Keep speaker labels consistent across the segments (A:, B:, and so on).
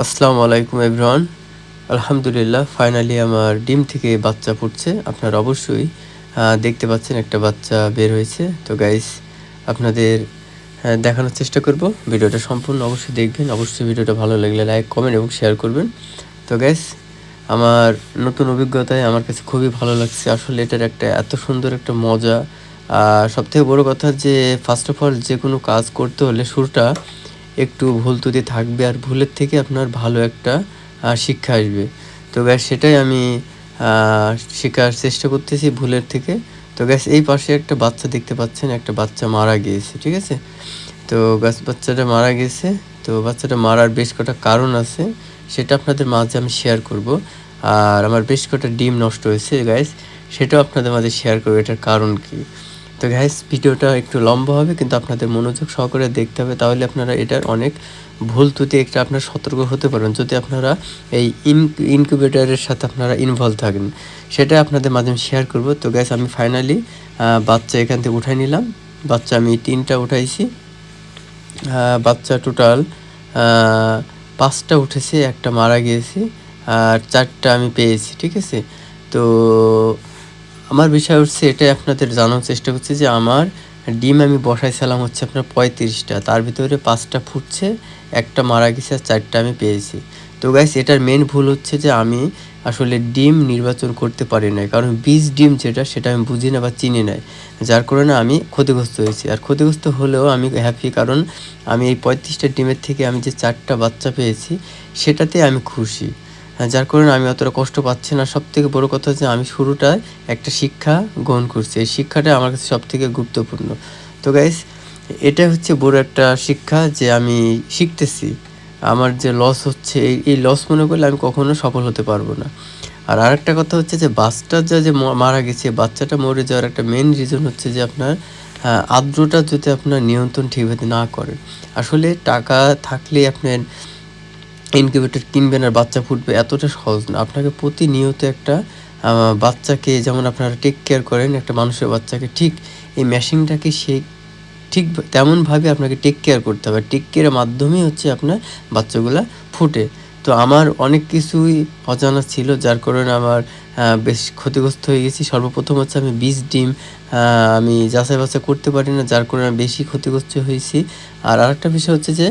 A: আসসালামু আলাইকুম এভরান আলহামদুলিল্লাহ ফাইনালি আমার ডিম থেকে বাচ্চা ফুটছে। আপনারা অবশ্যই দেখতে পাচ্ছেন একটা বাচ্চা বের হয়েছে। তো গাইস আপনাদের দেখানোর চেষ্টা করব। ভিডিওটা সম্পূর্ণ অবশ্যই দেখবেন। অবশ্যই ভিডিওটা ভালো লাগলে লাইক কমেন্ট এবং শেয়ার করবেন। তো গাইস আমার নতুন অভিজ্ঞতায় আমার কাছে খুবই ভালো লাগছে। আসলে এটার একটা এত সুন্দর একটা মজা। আর সবথেকে বড় কথা যে ফার্স্ট অফ অল যে কোনো কাজ করতে হলে শুরুটা একটু ভুল ত্রুটি থাকবে আর ভুলের থেকে আপনার ভালো একটা শিক্ষা আসবে। তো গ্যাস সেটাই আমি শেখার চেষ্টা করতেছি ভুলের থেকে। তো গ্যাস এই পাশে একটা বাচ্চা দেখতে পাচ্ছেন, একটা বাচ্চা মারা গিয়েছে, ঠিক আছে? তো গ্যাস বাচ্চাটা মারা গেছে তো বাচ্চাটা মারার বেশ কটা কারণ আছে, সেটা আপনাদের মাঝে আমি শেয়ার করব। আর আমার বেশ কটা ডিম নষ্ট হয়েছে গ্যাস সেটাও আপনাদের মাঝে শেয়ার করব, এটার কারণ কি? তো গ্যাস ভিডিওটা একটু লম্বা হবে, কিন্তু আপনাদের মনোযোগ সহকারে দেখতে হবে, তাহলে আপনারা এটার অনেক ভুল ত্রুটি একটা আপনার সতর্ক হতে পারেন যদি আপনারা এই ইনকিউবেটারের সাথে আপনারা ইনভলভ থাকেন, সেটা আপনাদের মাধ্যমে শেয়ার করব। তো গ্যাস আমি ফাইনালি বাচ্চা এখান থেকে উঠাই নিলাম। বাচ্চা আমি তিনটা উঠাইছি। বাচ্চা টোটাল পাঁচটা উঠেছে, একটা মারা গিয়েছে, আর চারটা আমি পেয়েছি, ঠিক আছে? তো আমার বিষয় হচ্ছে এটাই আপনাদের জানার চেষ্টা করছি যে আমার ডিম আমি বসাইছিলাম হচ্ছে আপনার পঁয়ত্রিশটা, তার ভিতরে পাঁচটা ফুটছে, একটা মারা গেছে আর চারটা আমি পেয়েছি। তো গাইস এটার মেন ভুল হচ্ছে যে আমি আসলে ডিম নির্বাচন করতে পারি না কারণ বীজ ডিম যেটা, সেটা আমি বুঝি না বা চিনি নাই। যার কারণে আমি ক্ষতিগ্রস্ত হয়েছি। আর ক্ষতিগ্রস্ত হলেও আমি হ্যাপি কারণ আমি এই পঁয়ত্রিশটা ডিমের থেকে আমি যে চারটা বাচ্চা পেয়েছি, সেটাতে আমি খুশি। যার কারণে আমি অতটা কষ্ট পাচ্ছি না। সব থেকে বড়ো কথা হচ্ছে আমি শুরুটায় একটা শিক্ষা গ্রহণ করছি। এই শিক্ষাটা আমার কাছে সব থেকে গুরুত্বপূর্ণ। তো গাইস এটা হচ্ছে বড় একটা শিক্ষা যে আমি শিখতেছি। আমার যে লস হচ্ছে এই এই লস মনে করলে আমি কখনো সফল হতে পারব না। আর আরেকটা কথা হচ্ছে যে বাচ্চা যা যে মারা গেছে বাচ্চাটা মরে যাওয়ার একটা মেন রিজন হচ্ছে যে আপনার আহ, আর্দ্রতা যদি আপনার নিয়ন্ত্রণ ঠিকভাবে না করেন আসলে টাকা থাকলে আপনার ইনকিউবেটর কিনবেন আর বাচ্চা ফুটবে এতটা সহজ না। আপনাকে প্রতিনিয়ত একটা বাচ্চাকে যেমন আপনারা টেক কেয়ার করেন, একটা মানুষের বাচ্চাকে ঠিক এই মেশিনটাকে সেই ঠিক তেমনভাবে আপনাকে টেক কেয়ার করতে হবে। টেক কেয়ারের মাধ্যমেই হচ্ছে আপনার বাচ্চাগুলা ফুটে। তো আমার অনেক কিছুই অজানা ছিল, যার কারণে আমার বেশ ক্ষতিগ্রস্ত হয়ে গেছি। সর্বপ্রথম হচ্ছে আমি বীজ ডিম আমি যাচাই বাছাই করতে পারি না, যার কারণে বেশি ক্ষতিগ্রস্ত হয়েছি। আর আরেকটা বিষয় হচ্ছে যে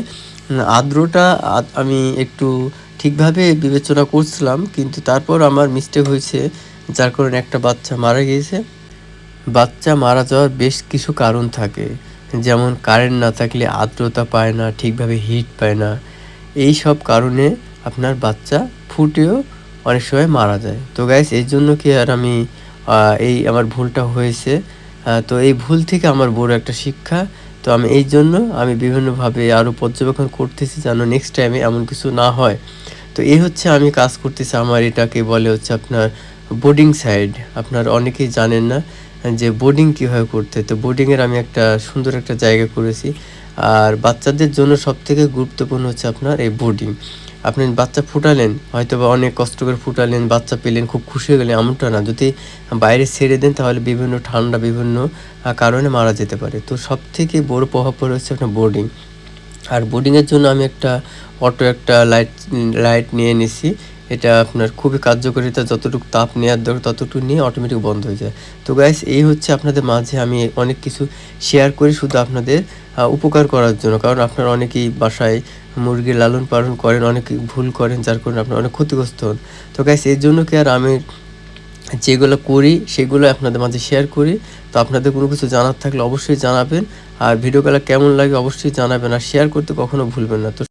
A: আর্দ্রটা আমি একটু ঠিকভাবে বিবেচনা করছিলাম, কিন্তু তারপর আমার মিস্টেক হয়েছে, যার কারণে একটা বাচ্চা মারা গিয়েছে। বাচ্চা মারা যাওয়ার বেশ কিছু কারণ থাকে, যেমন কারেন্ট না থাকলে আর্দ্রতা পায় না, ঠিকভাবে হিট পায় না। এই সব কারণে আপনার বাচ্চা ফুটেও অনেক সময় মারা যায়। তো গাইস এই জন্য কি আর আমি এই আমার ভুলটা হয়েছে। তো এই ভুল থেকে আমার বড় একটা শিক্ষা তো আমি এই জন্য আমি বিভিন্নভাবে আরও পর্যবেক্ষণ করতেছি যেন নেক্সট টাইমে এমন কিছু না হয়। তো এই হচ্ছে আমি কাজ করতেছি আমার এটাকে বলে হচ্ছে আপনার বোর্ডিং সাইড আপনার অনেকেই জানেন না যে বোর্ডিং কীভাবে করতে। তো বোর্ডিংয়ের আমি একটা সুন্দর একটা জায়গা করেছি। আর বাচ্চাদের জন্য সবথেকে গুরুত্বপূর্ণ হচ্ছে আপনার এই বোর্ডিং আপনি বাচ্চা ফুটালেন হয়তো বা অনেক কষ্ট করে ফুটালেন, বাচ্চা পেলেন, খুব খুশি হয়ে গেলেন, এমনটা না। যদি বাইরে ছেড়ে দেন, তাহলে বিভিন্ন ঠান্ডা, বিভিন্ন কারণে মারা যেতে পারে। তো সব থেকে বড় প্রভাব পড়ে হচ্ছে আপনার বোর্ডিং আর বোর্ডিংয়ের জন্য আমি একটা অটো একটা লাইট লাইট নিয়ে নিছি। এটা আপনার খুবই কার্যকারিতা, যতটুকু তাপ নেওয়ার দরকার ততটুকু নিয়ে অটোমেটিক বন্ধ হয়ে যায়। তো গাইস এই হচ্ছে আপনাদের মাঝে আমি অনেক কিছু শেয়ার করি শুধু আপনাদের উপকার করার জন্য। কারণ আপনারা অনেকেই বাসায় মুরগি লালন পালন করেন অনেক ভুল করেন, যার কারণে আপনারা অনেক ক্ষতিগ্রস্ত হন। তো গাইস এর জন্য কি আর আমি যেগুলো করি, সেগুলো আপনাদের মাঝে শেয়ার করি। তো আপনাদের কোনো কিছু জানার থাকলে অবশ্যই জানাবেন। আর ভিডিওগুলো কেমন লাগে অবশ্যই জানাবেন। আর শেয়ার করতে কখনো ভুলবেন না। তো